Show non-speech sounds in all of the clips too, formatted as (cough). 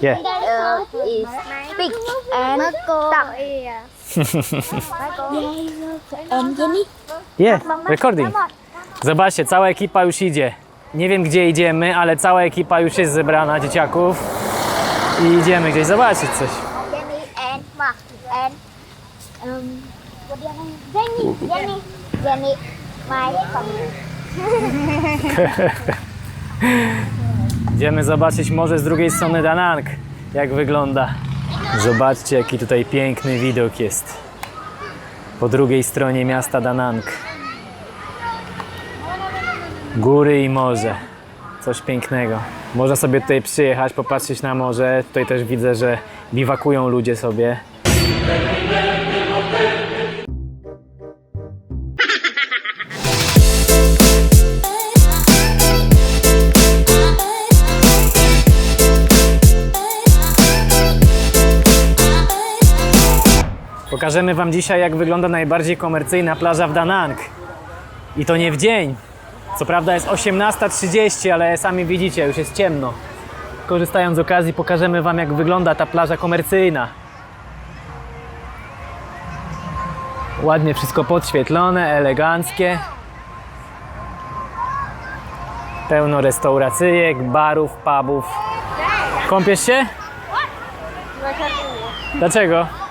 Yeah. uh, is big and dark. Yeah, recording. Zobaczcie, cała ekipa już idzie. Nie wiem gdzie idziemy, ale cała ekipa już jest zebrana, dzieciaków. I idziemy gdzieś zobaczyć coś. (laughs) Idziemy zobaczyć morze z drugiej strony Danang. Jak wygląda. Zobaczcie jaki tutaj piękny widok jest. Po drugiej stronie miasta Danang. Góry i morze. Coś pięknego. Można sobie tutaj przyjechać, popatrzeć na morze. Tutaj też widzę, że biwakują ludzie sobie. Pokażemy Wam dzisiaj, jak wygląda najbardziej komercyjna plaża w Danang. I to nie w dzień. Co prawda jest 18.30, ale sami widzicie, już jest ciemno. Korzystając z okazji, pokażemy Wam, jak wygląda ta plaża komercyjna. Ładnie wszystko podświetlone, eleganckie. Pełno restauracyjek, barów, pubów. Kąpiesz się? Dlaczego?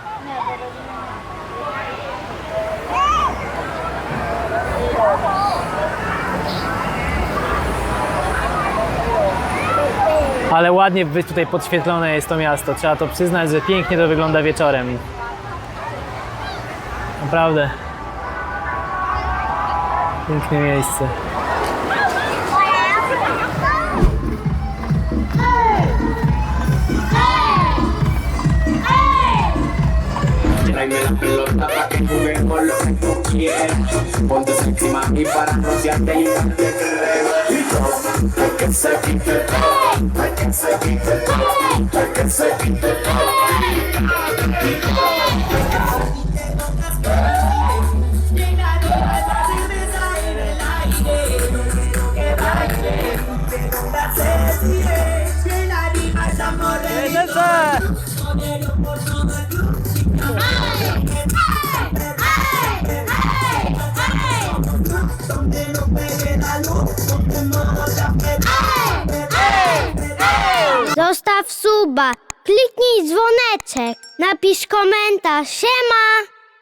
Ale ładnie tutaj podświetlone jest to miasto. Trzeba to przyznać, że pięknie to wygląda wieczorem. Naprawdę. Piękne miejsce. Tráeme la pelota para que juguemos lo quieras. Ponte sexy mami para rociarte y cremallito. Hay que se quite todo, hay que se hay que se quite. Zostaw suba, kliknij dzwoneczek, napisz komentarz, siema!